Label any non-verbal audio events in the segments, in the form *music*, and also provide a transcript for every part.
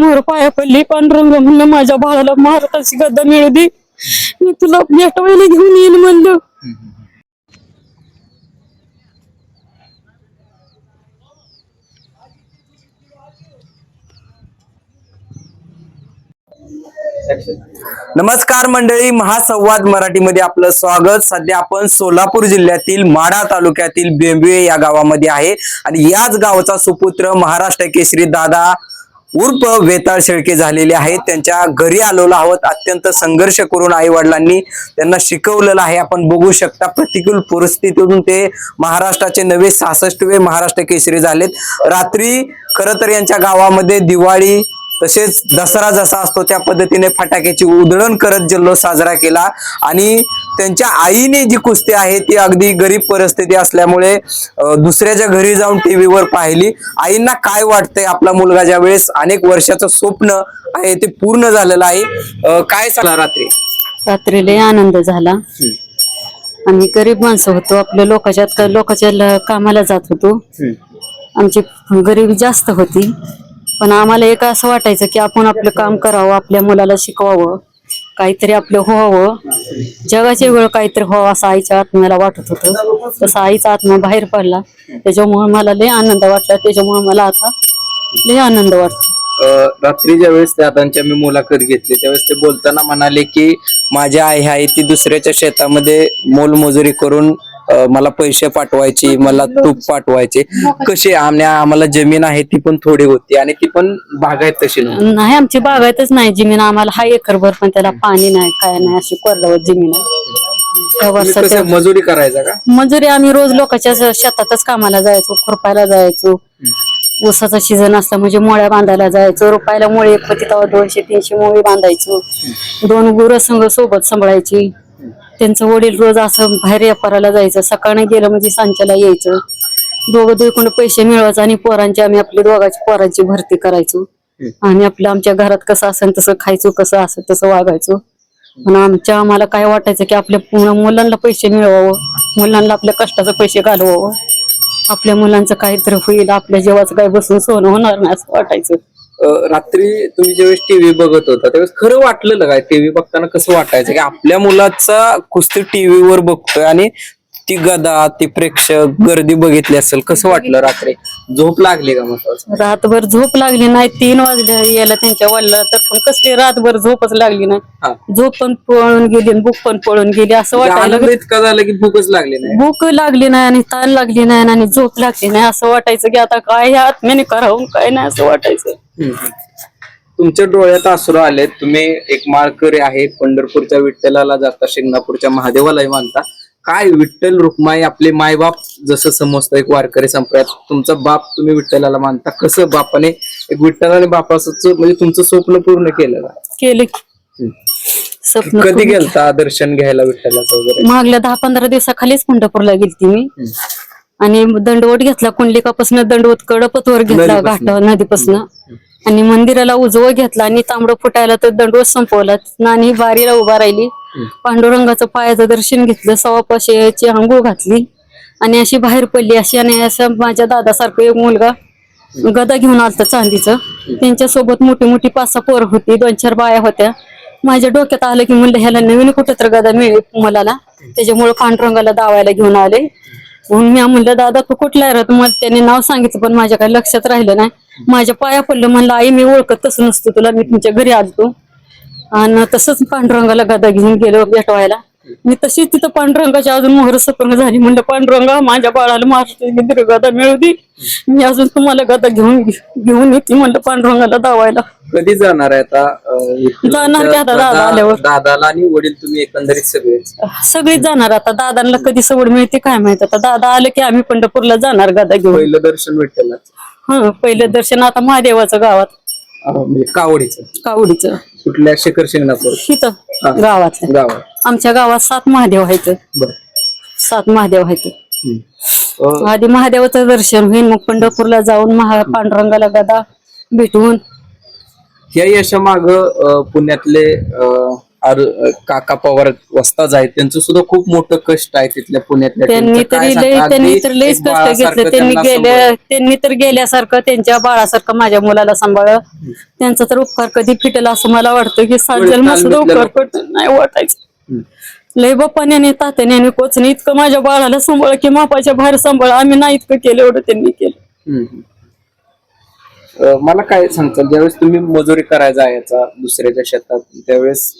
मोहर पाया पडली पांडुरंग म्हणलं माझ्या बाळाला महाराजाची गद्दा मिळू दे. मी तुला भेटवायला घेऊन येईन म्हणलं. नमस्कार मंडळी महासंवाद मराठीमध्ये आपलं स्वागत. सध्या आपण सोलापूर जिल्ह्यातील माढा तालुक्यातील बेंबुळे या गावामध्ये आहे. आणि याच गावाचा सुपुत्र महाराष्ट्र केसरी दादा उर्फ वेताळ शेळके झालेले आहेत. त्यांच्या घरी आलेलो आहोत. अत्यंत संघर्ष करून आई वडिलांनी त्यांना शिकवलेलं आहे. आपण बघू शकता प्रतिकूल परिस्थितीतून ते महाराष्ट्राचे नवे सहासष्टवे महाराष्ट्र केसरी झालेत. रात्री खरं तर यांच्या गावामध्ये दिवाळी तसेच दसरा जसा असतो त्या पद्धतीने फटाक्याची उधळण करत जल्लोष साजरा केला. आणि त्यांच्या आईने जी कुस्ती आहे ती अगदी गरीब परिस्थिती असल्यामुळे दुसऱ्याच्या घरी जाऊन टीव्हीवर पाहिली. आईंना काय वाटतंय आपला मुलगा ज्या वेळेस अनेक वर्षाचं स्वप्न आहे ते पूर्ण झालेलं आहे. काय सांगा रात्री? रात्री लय आनंद झाला. आम्ही गरीब माणसं होतो आपल्या लोकांच्या लोकांच्या कामाला जात होतो. आमची गरिबी जास्त होती. पण आम्हाला एक असं वाटायचं की आपण आपलं काम करावं आपल्या मुलाला शिकवावं काहीतरी आपलं व्हावं. जगाचे वेळ काहीतरी व्हावं असं आईच्या आत्म्याला वाटत होतं. तसं आईचा आत्मा बाहेर पडला. त्याच्यामुळे मला लय आनंद वाटला. त्याच्यामुळे मला आता लय आनंद वाटतो. अं, रात्री ज्या वेळेस दादांच्या मी मुलाखत घेतली त्यावेळेस ते बोलताना म्हणाले की माझी आई आहे ती दुसऱ्याच्या शेतामध्ये मोलमजुरी करून मला पैसे पाठवायची मला तूप पाठवायचे. कशी आम्ही आम्हाला जमीन आहे ती पण थोडी होती आणि ती पण बागायत तशी नव्हती नाही आमची बागायतच नाही. जमीन आम्हाला हा एकरभर पण त्याला पाणी नाही काय नाही अशी कोरडावर जमीन आहे. तुम्ही कसं मजुरी करायचा का? मजुरी आम्ही रोज लोकांच्या शेतातच कामाला जायचो खुरपायला जायचो. ऊसाचा सीझन असला म्हणजे मोळ्या बांधायला जायचो. रुपायला मोळी एक होती तेव्हा दोनशे तीनशे मोळी बांधायचो. दोन गुरं संघ सोबत सांभाळायची. त्यांचं वडील रोज असं बाहेर व्यापाराला जायचं. सकाळी गेलं म्हणजे सांच्याला यायचं. दोघं दुखंड पैसे मिळवायचं आणि पोरांची आम्ही आपली दोघांची पोरांची भरती करायचो. आणि आपलं आमच्या घरात कसं असेल तसं खायचो कसं असेल तसं वागायचो. पण आमच्या आम्हाला काय वाटायचं की आपल्या पूर्ण मुलांना पैसे मिळवावं. मुलांना आपल्या कष्टाचे पैसे घालवावं. आपल्या मुलांचं काहीतरी होईल आपल्या जेवाचं काही बसून सोनं होणार नाही असं वाटायचं. रात्री तुम्ही ज्यावेळेस टीव्ही बघत होता त्यावेळेस खरं वाटलं काय? टीव्ही बघताना कसं वाटायचं? की आपल्या मुलाचा कुस्ती टीव्हीवर बघतोय आणि ती गदा ती प्रेक्षक गर्दी बघितली असेल कसं वाटलं रात्री? झोप लागली का महत्वाचं रातभर झोप लागली नाही तीन वाजले यायला त्यांच्या वडला तर पण कसली रातभर झोपच लागली हा. नाही झोप पण पळून गेली आणि भूक पण पळून गेली असं वाटायला आनंद लागलं. इतका झाला की भूकच लागली नाही. भूक लागली नाही आणि ताण लागली नाही आणि झोप लागली नाही असं वाटायचं की आता काय ह्या आत्म्याने करावं काय नाही असं वाटायचं. तुमच्या डोळ्यात आसरू आले तुम्ही एक माळकरी आहे पंढरपूरच्या विठ्ठलाला जाता शिंगणापूरच्या महादेवालाही मानता. काय विठ्ठल रुक्माई आपले मायबाप जसं समजतं एक वारकरी संप्रदायात तुमचा बाप तुम्ही विठ्ठलाला मानता. कसं बापाने एक विठ्ठलाने बापाचं म्हणजे तुमचं स्वप्न पूर्ण केलं का? केले स्वप्न कधी पूर्ण. गेलता दर्शन घ्यायला विठ्ठलाचं वगैरे? मागल्या दहा पंधरा दिवसाखालीच पंढरपूरला गेलती मी. आणि दंडवत घेतला कुंडलिकापासून दंडवत कडपतवर घेतला नदीपासनं. घाट नदीपासून. आणि मंदिराला उजवं घेतला आणि तांबडं फुटायला तर दंडवत संपवला आणि बारीला उभा राहिली. पांडुरंगाचं पायाचं दर्शन घेतलं. सवापाशी आंघोळ घातली. आणि अशी बाहेर पडली. अशी आणि असं माझ्या दादासारखं एक मुलगा गदा घेऊन आलता चांदीचं. त्यांच्यासोबत मोठी मोठी पाच सहा पोरं होती. दोन चार बाया होत्या. माझ्या डोक्यात आलं की म्हणलं ह्याला नवीन कुठं तर गदा मिळेल मुलाला. त्याच्यामुळे पांडुरंगाला दावायला घेऊन आले. म्हणून मी म्हणलं दादा तू कुठला आहे रे?" तर मला त्याने नाव सांगितलं पण माझ्या काही लक्षात राहिलं नाही. माझ्या पाया पडलं म्हणलं आई मी ओळखत तसं नसतं तुला मी तुमच्या घरी आलतो. आणि तसंच पांडुरंगाला गदा घेऊन गेलो भेटवायला. मी तशीच तिथं पांडुरंगाच्या अजून मोहर सपन झाली. म्हणलं पांडुरंगा माझ्या बाळाला महाराष्ट्र गदा मिळू दे. मी अजून तुम्हाला गदा घेऊन घेऊन येते म्हणलं पांडुरंगाला दावायला कधी जाणार आहे आता जाणार की आता दादा आल्यावर? दादाला आणि वडील तुम्ही एकंदरीत सगळे? सगळीच जाणार आता. दादांना कधी सवड मिळते काय माहीत. आता दादा आलं की आम्ही पंढरपूरला जाणार गदा घेऊन. पहिलं दर्शन विठ्ठलाचं हं पहिलं दर्शन आता महादेवाचं गावात. अं, म्हणजे कावडीचं. कावडीचं. कुठल्या शिखर शिंगणापूर इथं गावात गावात. आमच्या गावात सात महादेव आहेत. बर. सात महादेव आहेत. आधी महादेवाचं दर्शन होईल मग पंढरपूरला जाऊन महा पांडुरंगाला गदा भेटून. या यशा माग पुण्यातले अं, आर- काका पवार वस्ताज आहेत त्यांचं सुद्धा खूप मोठं कष्ट आहे तिथल्या पुण्यातल्या त्यांनी तरी? लय त्यांनी तर लयच एक कष्ट घेतले. त्यांनी गेल्या सांभाळलं. त्यांनी तर गेल्यासारखं त्यांच्या बाळासारखं माझ्या मुलाला सांभाळ त्यांचा तर उपकार कधी फिटेल असं मला वाटतं की जन्म सुद्धा उपकार नाही. वाटायचं. लय बाप्पाने आणि तात्याने आणि कोचने इतकं माझ्या बाळाला सांभाळ की मापाच्या बाहेर सांभाळ आम्ही नाही इतकं केलं एवढं त्यांनी केलं. मला काय सांगताल? ज्यावेळेस तुम्ही मजुरी करायचा याचा दुसऱ्याच्या शेतात त्यावेळेस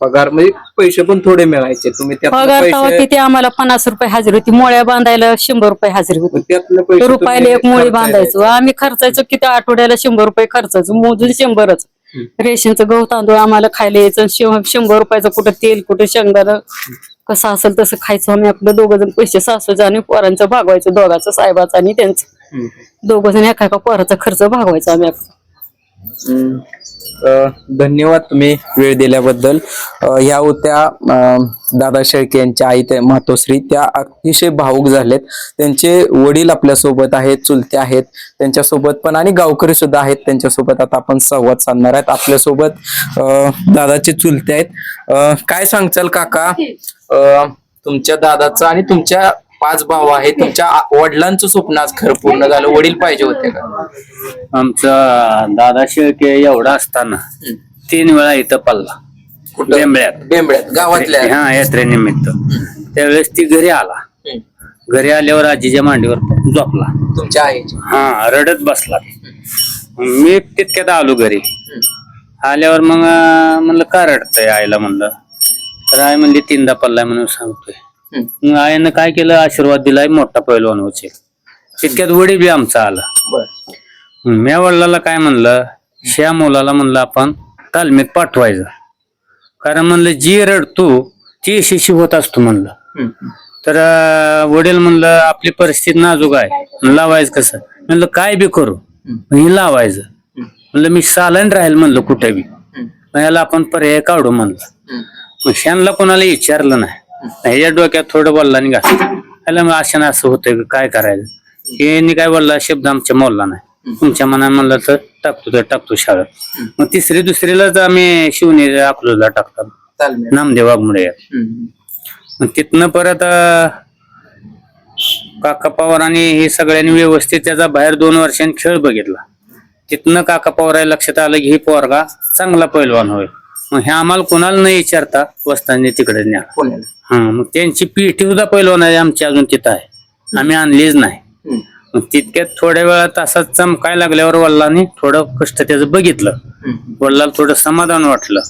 पगार म्हणजे पैसे पण थोडे मिळायचे. तुम्ही पगार तेव्हा पैसे किती आम्हाला पन्नास रुपये हजेरी होती. मोळ्या बांधायला शंभर रुपये हजेरी होती. त्यातले पैसे रुपयाला तुम्ही एक मोळी बांधायचो. आम्ही खर्चायचो किती? आठवड्याला शंभर रुपये खर्चायचो. मोजून शंभरच. रेशनचं गहू तांदूळ आम्हाला खायला यायचं. शं- शंभर रुपयाचं कुठं तेल कुठं शेंगदाणं कसं असेल तसं खायचो. आम्ही आपलं दोघं जण पैसे सासूचं आणि पोरांचं भागवायचं. दोघाचं साहेबाचं आणि त्यांचं. हम्म. दोघं जण एका एका पोराचा खर्च भागवायचा आम्ही आपला. हम्म. अ, धन्यवाद तुम्ही वेळ दिल्याबद्दल. अ, ह्या होत्या अ, दादा शेळके यांच्या आई त्या मातोश्री. त्या अतिशय भावुक झालेत. त्यांचे वडील आपल्यासोबत आहेत चुलते आहेत. त्यांच्यासोबत पण आणि गावकरी सुद्धा आहेत. त्यांच्यासोबत आता आपण संवाद साधणार आहेत. आपल्यासोबत अ, दादाचे चुलते आहेत. अ, काय सांगचाल काका? अ, तुमच्या दादाचं आणि तुमच्या पाच भाऊ आहेत तुमच्या आ- वडिलांचं स्वप्न आज खरं पूर्ण झालं. वडील पाहिजे होते का? आमचा दादा शेळके एवढा असताना तीन वेळा इथं पल्ला? बेंबळ्यात. बेंबळ्यात गावातल्या? हा यात्रेनिमित्त. त्यावेळेस ती घरी आला. हम्म. घरी आल्यावर आजीच्या मांडीवर झोपला. तुमच्या आईच्या? हा रडत बसला. मी तितक्यात आलो घरी. आल्यावर मग अं, म्हणलं का रडतंय आईला? म्हणलं. तर आई म्हणली तीनदा पल्लाय म्हणून सांगतोय. आईनं काय केलं? आशीर्वाद दिलाय मोठा पैलवान होईल तितक्यात वडील बी आमचा आला. मी वडिलाला काय म्हणलं? ह्या मुलाला म्हणलं आपण तालमीत पाठवायचं. कारण म्हणलं जी रडतो ती यशस्वी होत असतो म्हणलं. तर वडील म्हणलं आपली परिस्थिती नाजूक आहे. लावायचं कसं? म्हणलं काय बी करू? हे लावायचं. म्हणलं मी सालन राहील म्हणलं कुठे बी. याला आपण पर्याय काढू म्हणलं. मग श्यांना कोणाला विचारलं नाही. ह्याच्या डोक्यात थोडं बोलला आणि घातलं मग अशानं असं होतंय काय करायचं? हे काय बोलला? शब्द आमच्या मोलला नाही. तुमच्या मनात म्हणलं तर टाकतो तर टाकतो शाळेत. मग तिसरी दुसरीलाच आम्ही शिवने अकलूजला टाकतो तालमेल. नामदेव हम्म. मग तिथनं परत काका पवारांनी हे सगळ्यांनी व्यवस्थित त्याचा बाहेर दोन वर्षांनी खेळ बघितला. तिथनं काका पवार लक्षात आलं की ही पोरगा चांगला पैलवान होय. मग हे आम्हाला कोणाला नाही विचारता वस्तांनी तिकडे न्या. पुण्याला हा मग त्यांची पीठी सुद्धा पैलवान आहे आमची अजून तिथं आहे. आम्ही आणलीच नाही. हम्म. मग तितक्यात थोड्या वेळात असं चमकाय लागल्यावर वडिलांनी थोडं कष्ट त्याचं बघितलं. हम्म. वडिलाला थोडं समाधान वाटलं.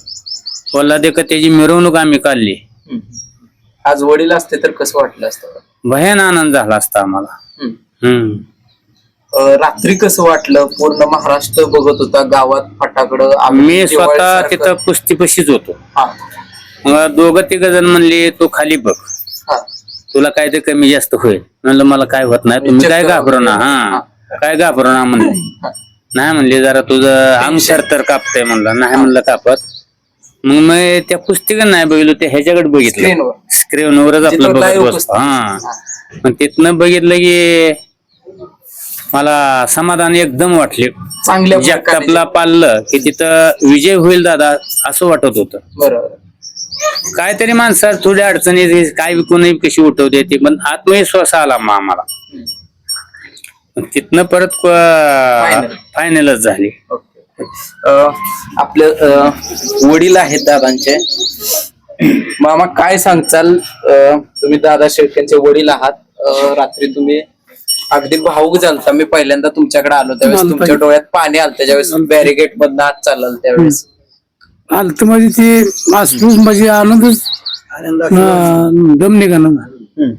वडिला देखत त्याची मिरवणूक आम्ही काढली. हम्म. आज वडील असते तर कसं वाटलं असतं? भयान आनंद झाला असता आम्हाला. हम्म. हम्म. अं, रात्री कसं वाटलं? पूर्ण महाराष्ट्र बघत होता गावात फटाकडं आम्ही मी स्वतः तिथं कुस्तीपशीच होतो. हा, मग दोघं तिघ जण म्हणले तू खाली बघ. हा. तुला काय ते कमी जास्त होईल. म्हणलं मला काय होत नाही. तुम्ही काय घाबरू ना हा. काय घाबरू ना म्हणले. नाही म्हणले जरा तुझं अंग तर कापतंय म्हणलं. नाही म्हणलं कापत. मग मी त्या पुस्तिका नाही बघितलं ते ह्याच्याकडे बघितलं. स्क्रीनवर. स्क्रीनवरच आपलं तिथं बघत live बसतो. हा. मग तिथनं बघितलं की मला समाधान एकदम वाटले. चांगल्या जगतापला पाळलं की तिथं विजय होईल दादा असं वाटत होतं. बरोबर. काहीतरी माणसात थोड्या अडचणी काय कोणी कशी उठवते ते पण आत्मविश्वास आला मग आम्हाला. तिथनं परत. फायनलच झाली. आपले वडील आहेत दादांचे. मामा काय सांगचाल तुम्ही दादा शेळकेंचे वडील आहात. रात्री तुम्ही अगदी भाऊक झालता. मी पहिल्यांदा तुमच्याकडे आलो त्यावेळेस. तुमच्या डोळ्यात पाणी आलं त्यावेळेस बॅरिगेट मधनं आत चाललं त्यावेळेस. आलत म्हणजे ते आसपूस म्हणजे आनंदच दम निघाला ना. हम्म.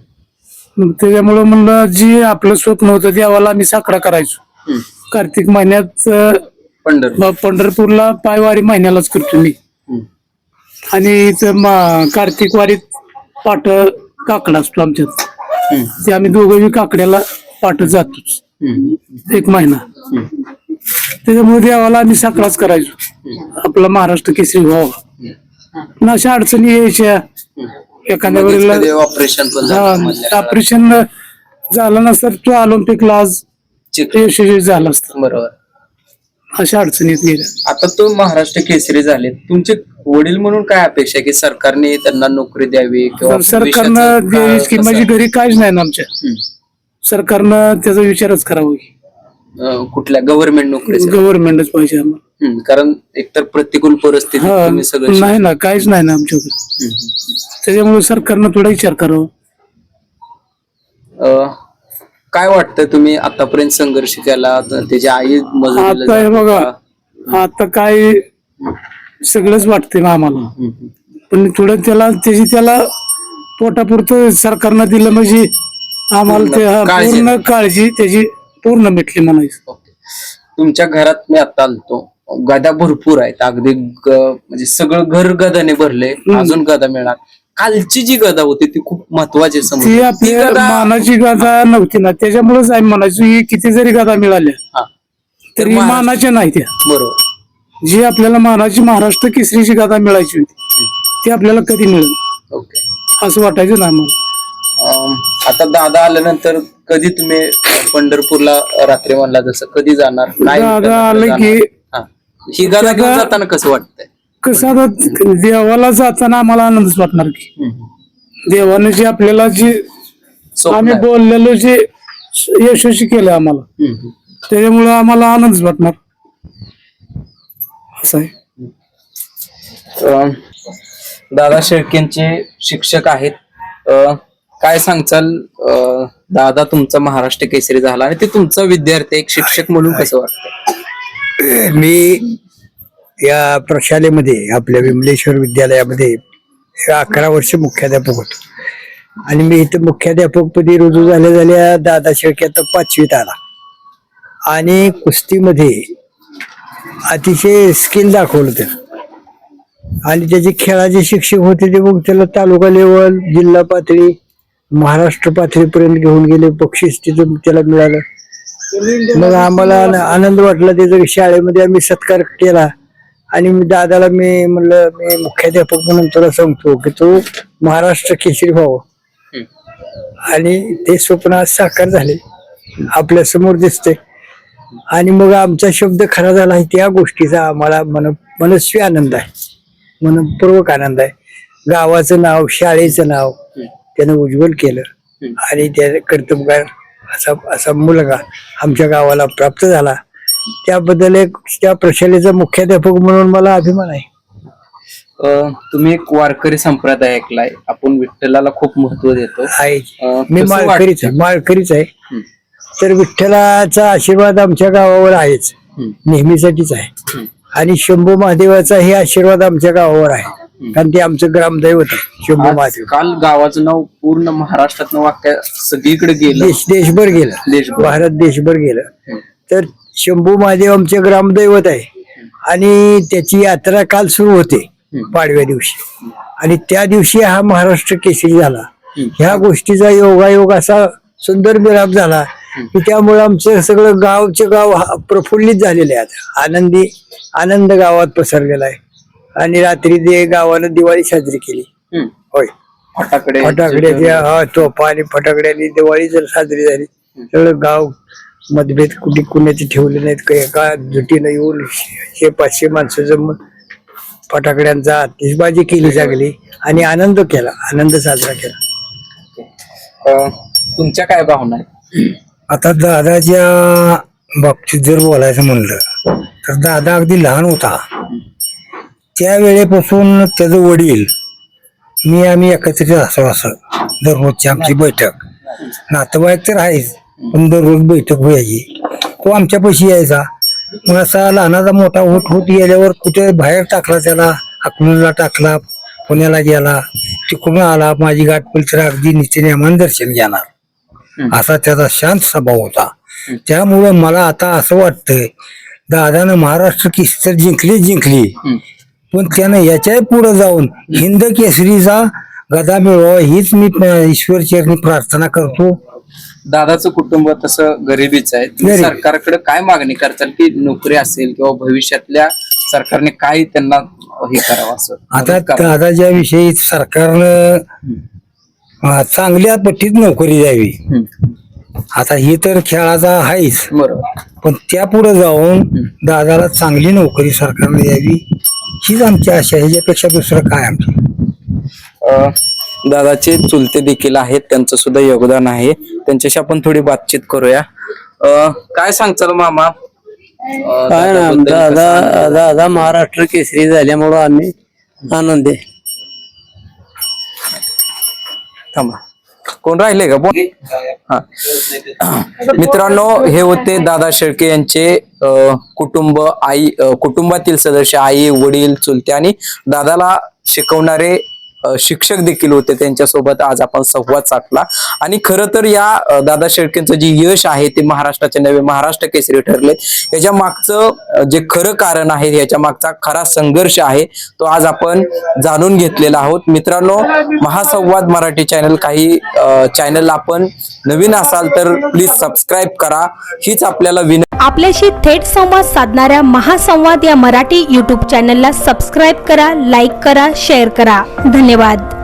मग त्याच्यामुळं म्हणलं जी आपलं स्वप्न होतं देवाला आम्ही साकडा करायचो. कार्तिक महिन्यात पंढरपूरला पायवारी महिन्यालाच करतो मी. आणि कार्तिक वारीत पाठ काकडा असतो आमच्यात. ते आम्ही दोघं काकड्याला पाठ जातोच. एक महिना. त्याच्यामुळे देवाला आम्ही साकडाच करायचो. आपला महाराष्ट्र केसरी व्हावा पण अशा अडचणी यायच्या. एखाद्या वेळेला कधी ऑपरेशन. ऑपरेशन झालं नसतं तो ऑलिम्पिकला आज यशस्वी झालं असतं. बरोबर. अशा अडचणीत गेल्या. आता तो महाराष्ट्र केसरी झाले. तुमचे वडील म्हणून काय अपेक्षा की सरकारने त्यांना नोकरी द्यावी किंवा सरकारनं द्यावी की माझी घरी काहीच नाही ना आमच्या. सरकारनं त्याचा विचारच करावा की अं, कुठल्या गव्हर्नमेंट नोकरी गव्हर्नमेंटच पाहिजे आम्हाला कारण एकतर प्रतिकूल परिस्थिती हा तुम्ही सगळं नाही ना काहीच नाही ना आमच्याकडे हम्म. त्याच्यामुळे सरकारनं थोडा विचार करावा अं, काय वाटतं तुम्ही आतापर्यंत संघर्ष केला त- त्याची आई मजुरीला आता हे जाते. बघा आता काय सगळंच वाटतंय ना आम्हाला हम्म. पण थोडं त्याला त्याची त्याला पोटापुरतं सरकारनं दिलं म्हणजे आम्हाला काळजी. पूर्ण काळजी त्याची पूर्ण मिटली म्हणायचं. ओके. तुमच्या घरात मी आता आलतो. गदा भरपूर आहेत. अगदी ग- म्हणजे सगळं घर गदाने भरले. अजून गदा मिळणार. कालची जी गदा होती ती खूप महत्वाची ती समज ती आपल्या गदा मानाची गाथा नव्हती ना. त्याच्यामुळेच आम्ही म्हणायचो ही किती जरी गाथा मिळाल्या हा. तरी महाराष्ट्र- मानाच्या नाही त्या. बरोबर. जी आपल्याला मानाची महाराष्ट्र केसरीची गाथा मिळायची होती ती आपल्याला कधी मिळेल? ओके. असं वाटायचं ना आम्हाला. आता दादा आल्यानंतर कधी तुम्ही पंढरपूरला रात्री म्हणला जसं कधी जाणार काय दादा आलं? की हा. ही गदा घेऊन दादा- जाताना कसं वाटतंय कसं आता देवाला जाताना आम्हाला आनंदच वाटणार की. देवाने जे आपल्याला जे स्वप्न आम्ही आहे. बोललेलो जे यशस्वी केलं आम्हाला हम्म. त्याच्यामुळे आम्हाला आनंदच वाटणार असं आहे अं, दादा शेळकेंचे शिक्षक आहेत अं, काय सांगचाल? अं, दादा तुमचा महाराष्ट्र केसरी झाला आणि ते तुमचा विद्यार्थी एक शिक्षक म्हणून कसं वाटतं *clears throat* मी या प्रशालेमध्ये आपल्या विमलेश्वर विद्यालयामध्ये अकरा वर्ष मुख्याध्यापक होतो. आणि मी इथं मुख्याध्यापकपदी रुजू झाल्या झाल्या दादा शेळके आता पाचवीत आला. आणि कुस्तीमध्ये अतिशय स्किल दाखवलं त्यानं. आणि त्याचे खेळाचे शिक्षक होते ते मग त्याला तालुका लेवल जिल्हा पातळी महाराष्ट्र पातळीपर्यंत घेऊन गेले बक्षीस तिथून त्याला मिळालं. मग आम्हाला आन- आनंद वाटला त्याचा शाळेमध्ये आम्ही सत्कार केला आणि मी दादाला मी म्हणलं मी मुख्याध्यापक म्हणून तुला सांगतो की तू महाराष्ट्र केसरी व्हावं. आणि ते स्वप्न आज साकार झाले. आपल्यासमोर दिसते आणि मग आमचा शब्द खरा झाला आहे त्या गोष्टीचा आम्हाला मन मनस्वी आनंद आहे. मनपूर्वक आनंद आहे. गावाचं नाव शाळेचं नाव त्यानं उज्ज्वल केलं. आणि त्या कर्तबगार असा असा मुलगा आमच्या गावाला प्राप्त झाला. त्याबद्दल एक त्या प्रशालेचा मुख्याध्यापक म्हणून मला अभिमान आहे. अं, तुम्ही एक वारकरी संप्रदाय ऐकलाय. आपण विठ्ठलाला खूप महत्त्व देतो. आहे. अं, मी कसं माळकरीच आहे माळकरीच आहे. तर विठ्ठलाचा आशीर्वाद आमच्या गावावर आहेच. हम्म. नेहमीसाठीच आहे. आणि शंभू महादेवाचा हे आशीर्वाद आमच्या गावावर आहे. कारण ते आमचं ग्रामदैवत आहे शंभू आज महादेव. काल गावाचं नाव पूर्ण महाराष्ट्रात वाक्य सगळीकडे गेलं. देश देशभर गेलं. देशभर. भारत देशभर गेलं. तर शंभू महादेव आमचे ग्रामदैवत आहे. आणि त्याची यात्रा काल सुरू होते पाडव्या दिवशी. आणि त्या दिवशी हा महाराष्ट्र केसरी झाला. ह्या गोष्टीचा योगायोग असा सुंदर मिलाप झाला की त्यामुळे आमचं सगळं गावचे गाव हा प्रफुल्लित झालेले आहे आता. आनंदी आनंद गावात पसरलेला आहे. आणि रात्री ते गावानं दिवाळी साजरी केली. हम्म. होय. फटाकडे फटाकड्याच्या हा तोफा आणि फटाकड्याने दिवाळी जर साजरी झाली सगळं गाव मतभेद कुठे कुणाचे ठेवले नाहीत काही एका जुटीनं येऊन शे पाचशे माणसं जमून फटाकड्यांचा आतिषबाजी केली चांगली आणि आनंद केला आनंद साजरा केला. अं, तुमच्या काय भावना आहेत? आता दादाच्या बाबतीत जर बोलायचं म्हणलं तर दादा अगदी लहान होता. त्या वेळेपासून त्याचं वडील मी आम्ही एकत्रित असो असं. दररोजची आमची बैठक. नातेवाईक तर आहेच पण दररोज बैठक व्हायची. तो आमच्या पैशी यायचा. मग असा लहानाचा मोठा होत होत गेल्यावर कुठे बाहेर टाकला त्याला अकलूजला टाकला पुण्याला गेला तिकडून आला माझी गाठ तर अगदी नित्यनेमान दर्शन घेणार. असा त्याचा शांत स्वभाव होता. त्यामुळं मला आता असं वाटतंय दादानं महाराष्ट्र केसरी तर जिंकली जिंकली. पण त्यानं याच्याही पुढे जाऊन हिंद केसरीचा गदा मिळवा हीच मी ईश्वर चरणी प्रार्थना करतो. दादाचं कुटुंब तसं गरिबीच आहे. तुम्ही गरीब. सरकारकडे काय मागणी करताल की नोकरी असेल किंवा भविष्यातल्या सरकारने काय त्यांना हे करावं असं? आता मदत करावं? दादाच्या विषयी सरकारनं अं, चांगल्या पट्टीत नोकरी द्यावी. हम्म. आता ही तर खेळाचा आहेच. बरोबर. पण त्या पुढे जाऊन दादाला चांगली नोकरी सरकारने द्यावी. हीच आमची आशा आहे. ह्याच्यापेक्षा दुसरं काय आमचं? अ, दादाचे चुलते देखील आहेत. त्यांचं सुद्धा योगदान आहे. त्यांच्याशी आपण थोडी बातचीत करूया. अ, काय सांगचाल मामा? अ, काय ना दादाबद्दल कसं दादा दादा महाराष्ट्र केसरी झाल्यामुळं आम्ही आनंद आहे. थांबा. कोण राहिले का बोल हा. मित्रांनो हे होते दादा शेळके यांचे कुटुंब आई कुटुंबातील सदस्य आई वडील चुलते आणि दादाला शिकवणारे शिक्षक देखील होते. त्यांच्यासोबत आज आपण संवाद साधला. आणि खरं तर या दादा शेळकेंचं जे यश आहे ते महाराष्ट्राचे नवे महाराष्ट्र केसरी ठरले. याच्या मागचं जे खरं कारण आहे याच्या मागचा खरा संघर्ष आहे तो आज आपण जाणून घेतलेला आहोत. मित्रांनो महासंवाद मराठी चॅनल काही चॅनल आपण नवीन असाल तर प्लीज सबस्क्राईब करा. हीच आपल्याला विन आपल्याशी थेट संवाद साधणाऱ्या महासंवाद या मराठी यूट्यूब चॅनलला सबस्क्राईब करा लाईक करा शेअर करा. धन्यवाद. धन्यवाद.